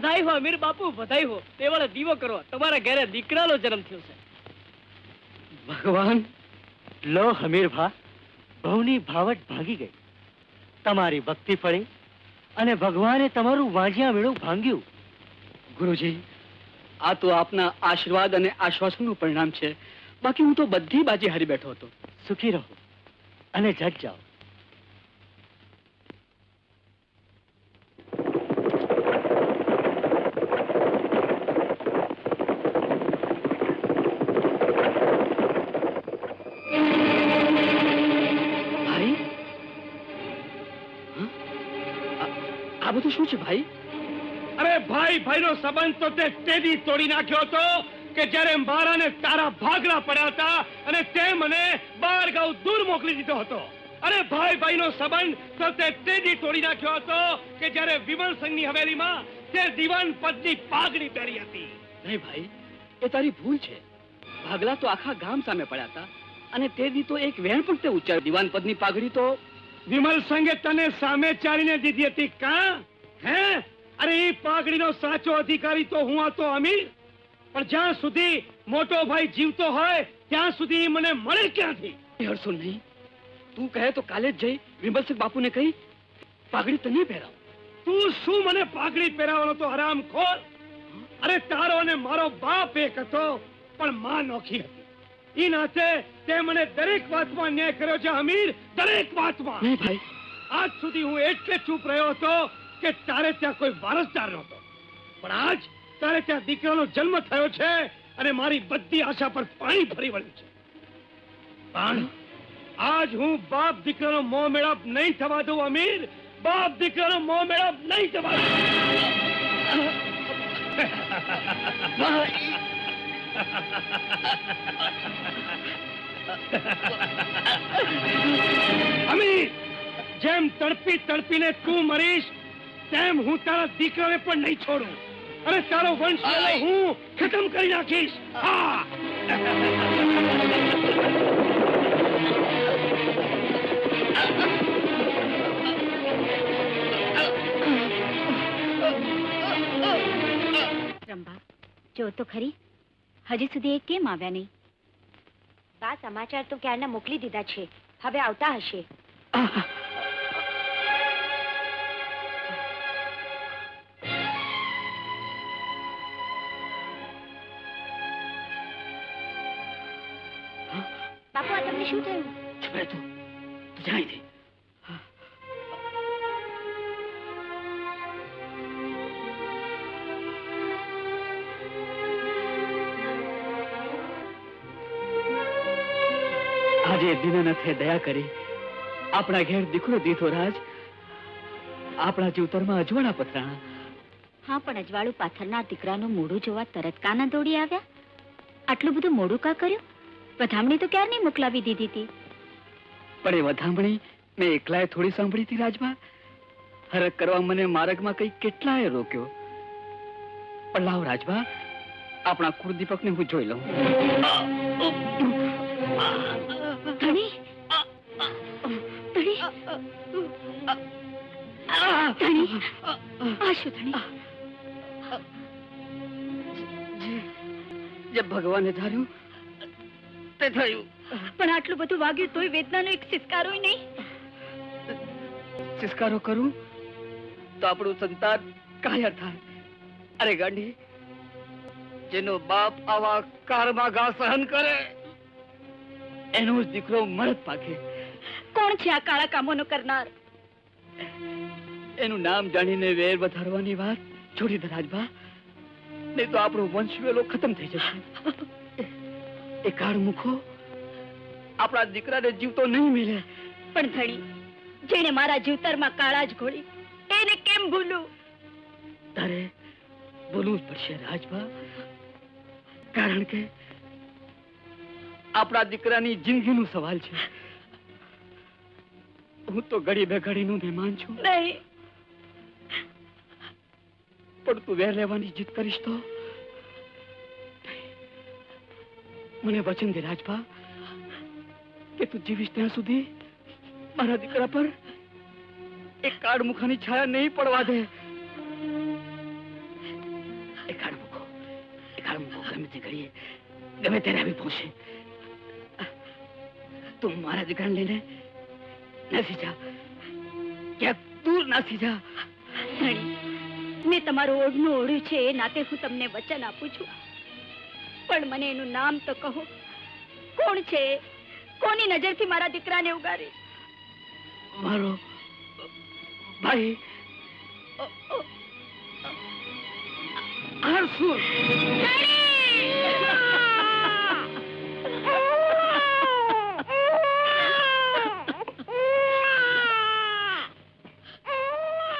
બધાઈ હો, અમીર બાપુ વધાઈ હો. તે વાળે દીવો કરો તમારા ઘરે દીકરાનો જન્મ થયો છે. ભગવાન, લો હમીર ભા ભાવટ ભાગી ગઈ. તમારી ભક્તિ ફળી અને ભગવાને તમારું વાંજિયા મેળું ભાંગ્યું. ગુરુજી, આ તો આપના આશીર્વાદ અને આશ્વાસનનું પરિણામ છે. બાકી હું તો બધી બાજી હારી બેઠો હતો. સુખી રહો અને જગ જાઓ. ભાઈ સંબંધ તો તે તેદી તોડી નાખ્યો હતો કે જ્યારે મારા ને તારા ભાગલા પડ્યા હતા અને તે મને બાર ગાઉ દૂર મોકલી દીધો હતો. અરે ભાઈ ભાઈનો સંબંધ તો તે તેદી તોડી નાખ્યો હતો કે જ્યારે વિમલ સંઘની હવેલીમાં તે દીવાન પદની પાઘડી પહેરી હતી. નહીં ભાઈ એ તારી ભૂલ છે. ભાગલા તો આખા ગામ સામે પડ્યા હતા અને તે દી તો એક વેણ પણ તે ઉચ્ચાર દીવાન પદની પાઘડી તો વિમલ સંઘે તને સામે ચાલીને દીધી હતી કા? હે? અરે એ પાઘડીનો સાચો અધિકારી તો હું હતો અમીર. પણ જ્યાં સુધી મોટો ભાઈ જીવતો હોય ત્યાં સુધી મને મળે ક્યાંથી? હરસો નહીં. તું કહે તો કાલે જ જઈ વિમલસિંહ બાપુને કહી પાઘડી તને પહેરાવ. તું શું મને પાઘડી પહેરાવવાનો તો હરામ ખોર? અરે તારો અને મારો બાપ એક હતો પણ માં નોખી હતી. એ નાતે તે મને દરેક વાતમાં ન્યાય કર્યો છે અમીર દરેક વાતમાં. નહીં ભાઈ. આજ સુધી હું એટલે ચૂપ રહ્યો હતો કે તારે ત્યાં કોઈ વારસદાર નહોતો. પણ આજ તારે ત્યાં દીકરાનો જન્મ થયો છે અને મારી બધી આશા પર પાણી ફરી વળ્યું છે. પણ આજ હું બાપ દીકરાનો મોહ મેળાપ નહીં થવા દઉં, અમીર. બાપ દીકરાનો મોહ મેળાપ નહીં થવા દઉં. અમીર, જેમ તડપી તડપીને તું મરીશ તેમ હું તારા દીકરાને પણ નહીં છોડું? અને તારો વંશ હું ખતમ કરી નાખીશ. હા. રંભા જો તો ખરી. હજી સુધી એ કેમ આવ્યા નહીં? બા સમાચાર તો ક્યારના મોકલી દીધા છે. હવે આવતા હશે. શું થયું? દે. આજે દીનાનાથે દયા કરી. આપણા ઘેર દીકરો દીધો રાજ. આપણા જીવતરમાં અજવાળા પથરાણા. હા, પણ અજવાળું પાથરના દીકરાનું મોઢું જોવા તરત કાના દોડી આવ્યા? આટલું બધું મોડું કા કર્યું? વધામણી તો ક્યારની મોકલાવી દીધી હતી પણ એ વધામણી મેં એકલાએ થોડી સાંભળી હતી રાજમાં. હરક કરવા મને માર્ગમાં કઈ કેટલાએ રોક્યો? પણ લાવ રાજભા આપણા કુળદીપકને હું જોઈ લઉં. જે ભગવાને ધાર્યું તે થયું. પણ આટલું બધું વાગ્યું તોય વેદનાનો એક સિસકારો નહીં. સિસકારો કરું? તો આપણું સંતાન કાયર થાય. અરે ગાંડી જેનો બાપ આવા કારમાં ઘા સહન કરે એનો જ દીકરો મરદ પાકે. કોણ છે આ કાળા કામોનો કરનાર? એનું નામ જાણીને વેર વધારવાની વાત છોડી દે રાજભા. નહીં તો આપણો વંશવેલો ખતમ થઈ જશે. એ કાળ આપણા દીકરાને જીવતો નહીં મિલે. પણ ધણી જેને મારા જીવતરમાં કાળા જ ઘોળી એને કેમ ભૂલું? તારે બોલવું જ પડશે રાજભા. કારણ કે આપણા દીકરાની જિંદગીનો સવાલ છે. હું તો ઘડી બે ઘડીનું મહેમાન છું. નહીં. પણ તું વેર લેવાની જીત કરીશ તો? મને વચન દે રાજભા, કે તું જીવીશ ત્યાં સુધી મારા દીકરા પર એક કાળ મુખાની છાયા નહીં પડવા દે. ગમે ત્યારે આવી પહોંચે તું મારા દીકરાને લઈને નાસી જા ક્યાંક દૂર નાસી જા મેં તમારું ઓઢનું ઓઢ્યું છે, એ નાતે હું તમને વચન આપું છું. પણ મને એનું નામ તો કહો. કોણ છે? કોની નજરથી મારા દીકરાને ઉગારી? મારો ભાઈ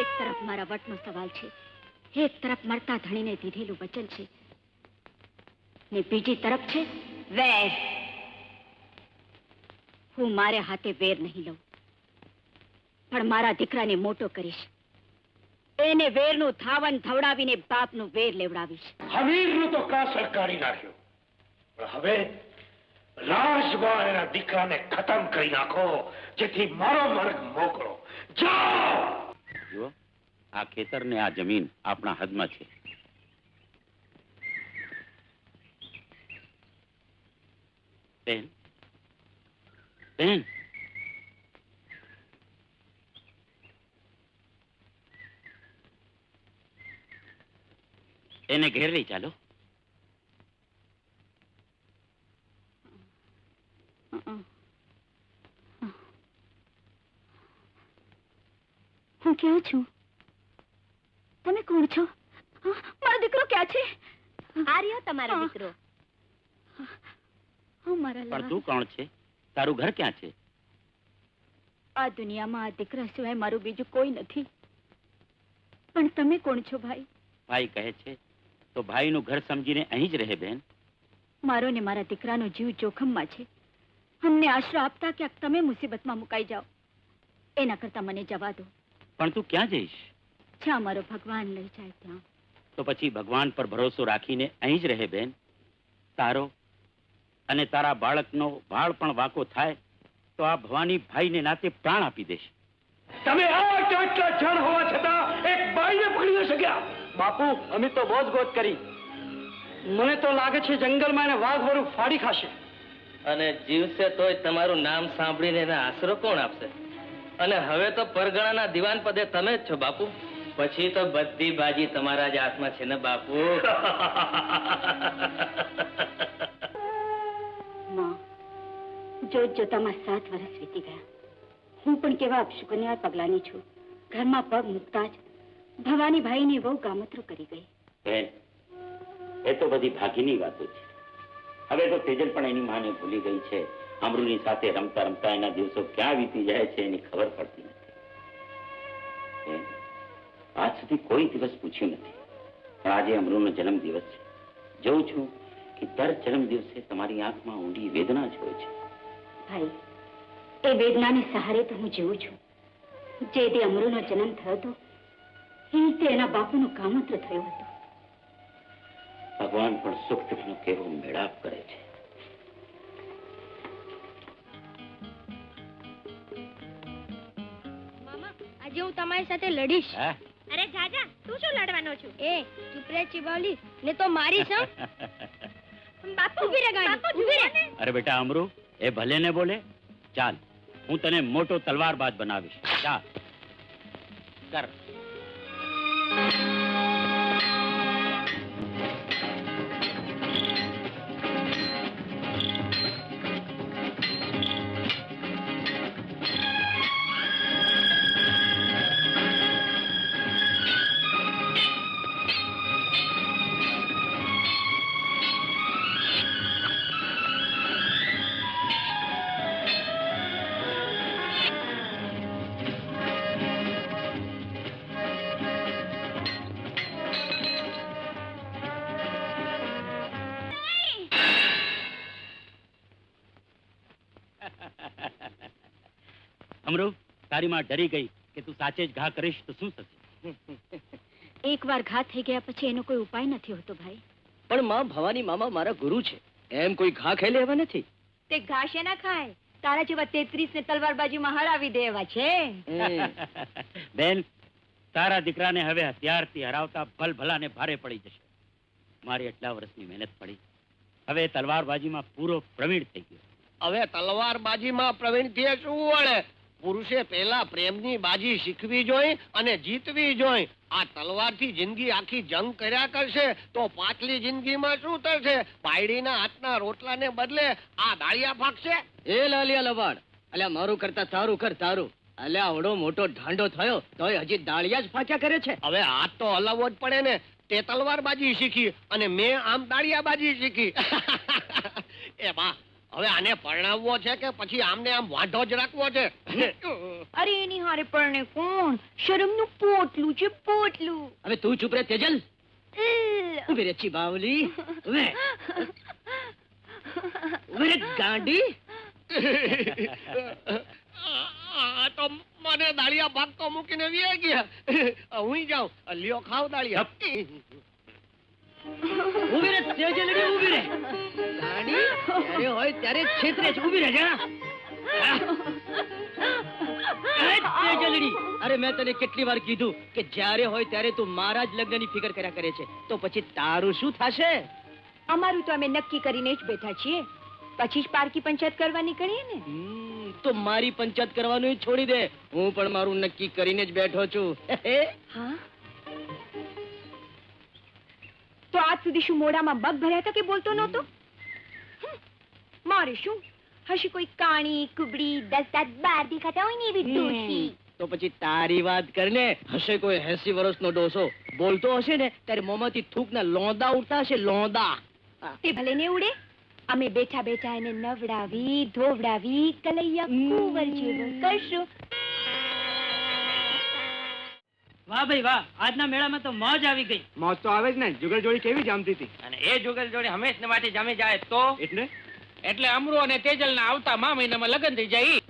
એક તરફ મારા વટનો સવાલ છે, એક તરફ મરતા ધણીને દીધેલું વચન છે ને બીજી તરફ છે? વેર. હું મારે હાથે વેર નહીં લઉં. પણ મારા દીકરાને મોટો કરીશ. એને વેરનું થાવન ધવડાવીને બાપનું વેર લેવડાવીશ. હમીરનું તો કાસર કાઢી નાખ્યો પણ હવે રાજમાં એના દીકરાને ખતમ કરી નાખો જેથી મારો માર્ગ મોકળો. જાઓ! જુઓ આ ખેતર ને આ જમીન આપણા હદમાં છે. બેન. બેન. એને ઘેર લઈ ચાલો. હું ક્યાં છું? તમે કોણ છો? હા, મારો દીકરો ક્યાં છે? આ રહ્યો તમારો દીકરો. પણ તું કોણ છે? તારું ઘર ક્યાં છે? આ દુનિયામાં આ દીકરા સિવાય મારું બીજું કોઈ નથી. પણ તમે કોણ છો ભાઈ? ભાઈ કહે છે તો ભાઈનું ઘર સમજીને અહીં જ રહે બેન. મારો ને મારા દીકરાનો જીવ જોખમમાં છે. અમને આશરો આપતા ક્યાંક તમે મુસીબતમાં મુકાઈ જાઓ. એના કરતા મને જવા દો. પણ તું ક્યાં જઈશ? જ્યાં મારો ભગવાન લઈ જાય ત્યાં. તો પછી ભગવાન પર ભરોસો રાખીને અહીં જ રહે બેન. તારો અને તારા બાળકનો વાળ પણ વાંકો થાય તો આ ભવાની ભાઈને નાતે પ્રાણ આપી દેશે. તમે આટલા આટલા જણ હોવા છતાં એક બાઈને પકડી ન શક્યા. બાપુ અમે તો બહુ જ ગોત કરી. મને તો લાગે છે જંગલમાં એને વાઘ વરુ ફાડી ખાશે. અને જીવશે તોય તમારું નામ સાંભળીને એને આશરો કોણ આપશે? અને હવે તો પરગણાના દિવાન પદે તમે જ છો બાપુ. પછી તો બધી બાજી તમારા જ હાથમાં છે ને બાપુ? માં. જોત જોતામાં સાત વર્ષ વીતી ગયા. હું પણ કેવા અપશુકન્યા પગલાની છું. ઘરમાં પગ મૂકતા જ ભવાની ભાઈની વહુ ગામતરું કરી ગઈ. એ તો બધી ભાગીની વાતો છે. હવે તો તેજલ પણ એની માને ભૂલી ગઈ છે. અમરુની સાથે રમતા રમતા એના દિવસો ક્યાં વીતી જાય છે એની ખબર પડતી નથી. આજ સુધી કોઈ દિવસ પૂછ્યું નથી. પણ આજે અમરુનો જન્મ દિવસ છે. જોઉં છું કે દર જન્મ દિવસે તમારી આંખમાં ઊંડી વેદના જ હોય છે. ભાઈ એ વેદનાને સહારે તો હું જીવું છું. જે તે અમરુનો જન્મ થયો હતો એ રીતે એના બાપુનું કામત્ર થયું હતું. ભગવાન પણ સુખ દુઃખનો કેવો મેળાપ કરે છે. આજે હું તમારી સાથે લડીશ? અરે જાજા તું શું લડવાનો છું? એ ચૂપ રે ચીબાવલી. ને તો મારી સમ બાપુ રે ગાડી ઊભી રે. અરે બેટા અમરુ એ ભલે ને બોલે ચાલ હું તને મોટો તલવારબાજ બનાવીશ. ચાલ. કર. અમરુ તારી માં ડરી ગઈ કે તું સાચે જ ઘા કરીશ તો શું થશે? એકવાર ઘા થઈ ગયા પછી એનો કોઈ ઉપાય નથી હોતો ભાઈ. પણ માં ભવાની મામા મારા ગુરુ છે. એમ કોઈ ઘા ખાઈ લેવા નથી? તે ઘાસે ના ખાય? તારા જેવા તેત્રીસ ને તલવારબાજીમાં હરાવી દેવા છે. બેન તારા દીકરાને હવે હથિયારથી હરાવતા ભલ ભલાને ભારે પડી જશે. મારી એટલા વર્ષની મહેનત પડી. હવે તલવારબાજીમાં પૂરો પ્રવીણ થઈ ગયો. હવે તલવારબાજીમાં પ્રવીણથી શું વળે. પુરુષે પહેલા પ્રેમની બાજી શીખવી જોઈ અને જીતવી જોઈ. આ તલવારથી જિંદગી આખી જંગ કર્યા કરશે. તો પાછલી જિંદગીમાં શું થશે? પાયડીના હાથના રોટલાને બદલે આ દાળિયા ફાકશે એ લાલિયા લવાડ. અલ્યા મારું કરતા તારું કર તારું. અલ્યા આવડો મોટો ઢાંડો થયો તોય હજી દાળિયા જ ફાક્યા કરે છે. હવે હાથ તો હલાવવો જ પડે ને. તે તલવારબાજી શીખી અને મેં આમ દાળિયાબાજી શીખી. એ બા હવે આને પરણાવવો છે કે પછી આમને આમ વાંઢો જ રાખવો છે? અરે એની હારે પરણે કોણ? શરમનું પોટલું છે પોટલું. હવે તું ચૂપ રે તેજલ. ઊભી રે બાવલી ઊભી ઊભી રે ગાંડી. આ તો મને દાળિયા ભાગ તો મૂકીને વી ગયા. હું જાઉં. લ્યો ખાવ દાળિયા. ઊભી રે તેજલડી ઊભી રહે ગાડી ત્યારે હોય ત્યારે છેતરે છે ઊભી રહે જા તેજલડી અરે મેં તને કેટલી વાર કીધું કે જ્યારે હોય ત્યારે તું મારા જ લગ્નની ફિકર કર્યા કરે છે. તો પછી તારું શું થશે? અમારું તો અમે નક્કી કરીને જ બેઠા છીએ. પછી જ પારકી પંચાયત કરવા નીકળીએ ને. તો મારી પંચાયત કરવાનું છોડી દે. હું પણ મારું નક્કી કરીને જ બેઠો છું. હા? તો આજ સુધી શું મોઢામાં બગ ભર્યા હતા કે બોલતો નહોતો? મારે શું? હશે કોઈ કાણી કુબડી દસ દાંત બાર દેખાતા હોય ને એવી ડોશી તો પછી તારી વાત કરને હશે કોઈ એસી વર્ષનો ડોસો બોલતો હશે ને ત્યારે મોંમાંથી થૂકના લોંદા ઉડતા હશે લોંદા. તે ભલે ને ઉડે. અમે બેઠા બેઠા એને નવડાવી ધોવડાવી કલૈયા કુંવર જેવો કરશું. વાહ ભાઈ વાહ આજના મેળામાં તો મોજ આવી ગઈ. મોજ તો આવે જ ને. જુગલ જોડી કેવી જામતી હતી? અને એ જુગલ જોડી હંમેશ ને માટે જમી જાય તો? એટલે? એટલે અમરો અને તેજલ ના આવતા મા મહિનામાં લગ્ન થઈ જાય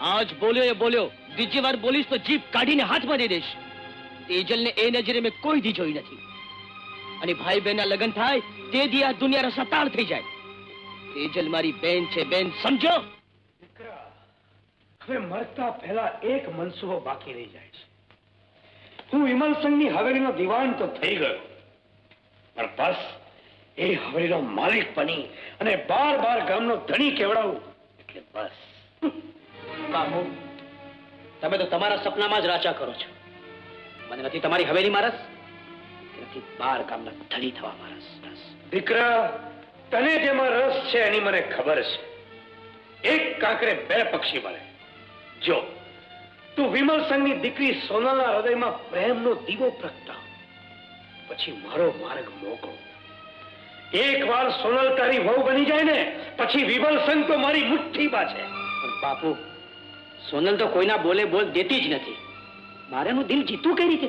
આજ બોલ્યો એ બોલ્યો. બીજી વાર બોલીશ તો જીભ કાઢીને હાથમાં દઈ દઈશ. તેજલને એ નજરે મેં કોઈ દી જોઈ નથી. અને ભાઈ બહેનના લગ્ન થાય તે દી આ દુનિયા રસાતાળ થઈ જાય. તેજલ મારી બેન છે બેન સમજો? હવે મરતા પહેલા એક મનસુબો બાકી રહી જાય છે. હું વિમલ સંઘની હવેલીનો દિવાન તો થઈ ગયો. પણ બસ એ હવેલીનો માલિક બની અને બાર બાર ગામનો ધણી કેવડાવું. એટલે બસ. બાબુ તમે તો તમારા સપનામાં જ રાચા કરો છો. મને નથી તમારી હવેલીમાં રસ નથી બાર ગામના ધણી થવા મારસ. રસ દીકરા તને જેમાં રસ છે એની મને ખબર છે. એક કાંકરે બે પક્ષી મળે. જો તું વિમલ સંઘની દીકરી સોનાના હૃદયમાં પ્રેમનો દીવો પ્રગટા પછી મારો માર્ગ મોકો. એક વાર સોનલ તારી વહુ બની જાય ને, પછી વિમલ સંઘ તો મારી મુઠ્ઠીમાં છે પણ બાપુ, સોનલ તો કોઈના બોલે બોલ દેતી જ નથી. મારે એનું દિલ જીતું કઈ રીતે?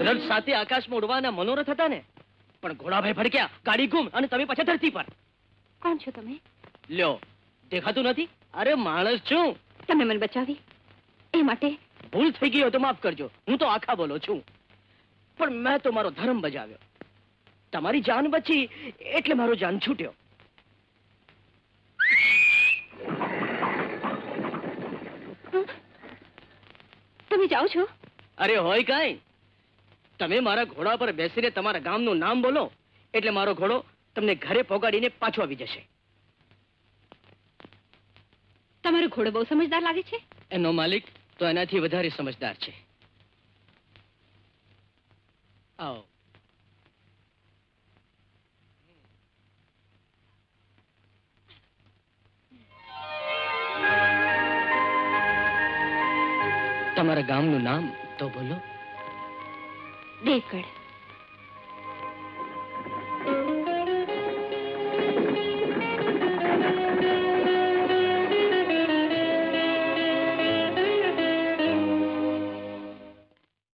રથ સાથે આકાશમાં ઉડવાના મનોરથ હતા ને? પણ ઘોડાભાઈ ભડક્યા ગાડી ગુમ અને તમે પછી ધરતી પર. કોણ છો તમે? લ્યો દેખાતું નથી? અરે માણસ છું. તમે મને બચાવી. એ માટે ભૂલ થઈ ગઈ હોય તો માફ કરજો. હું તો આખા બોલો છું. પણ મેં તો મારો ધર્મ બજાવ્યો. તમારી જાન બચી એટલે મારો જાન છૂટ્યો. તમે જાઓ છો? અરે હોય કાંઈ? તમે મારા ઘોડા પર બેસીને તમારા ગામનું નામ બોલો એટલે મારો ઘોડો તમને ઘરે પોગાડીને પાછો આવી જશે. તમારો ઘોડો બહુ સમજદાર લાગે છે? એનો માલિક તો એનાથી વધારે સમજદાર છે. આવો. તમારા ગામનું નામ તો બોલો. દેવગઢ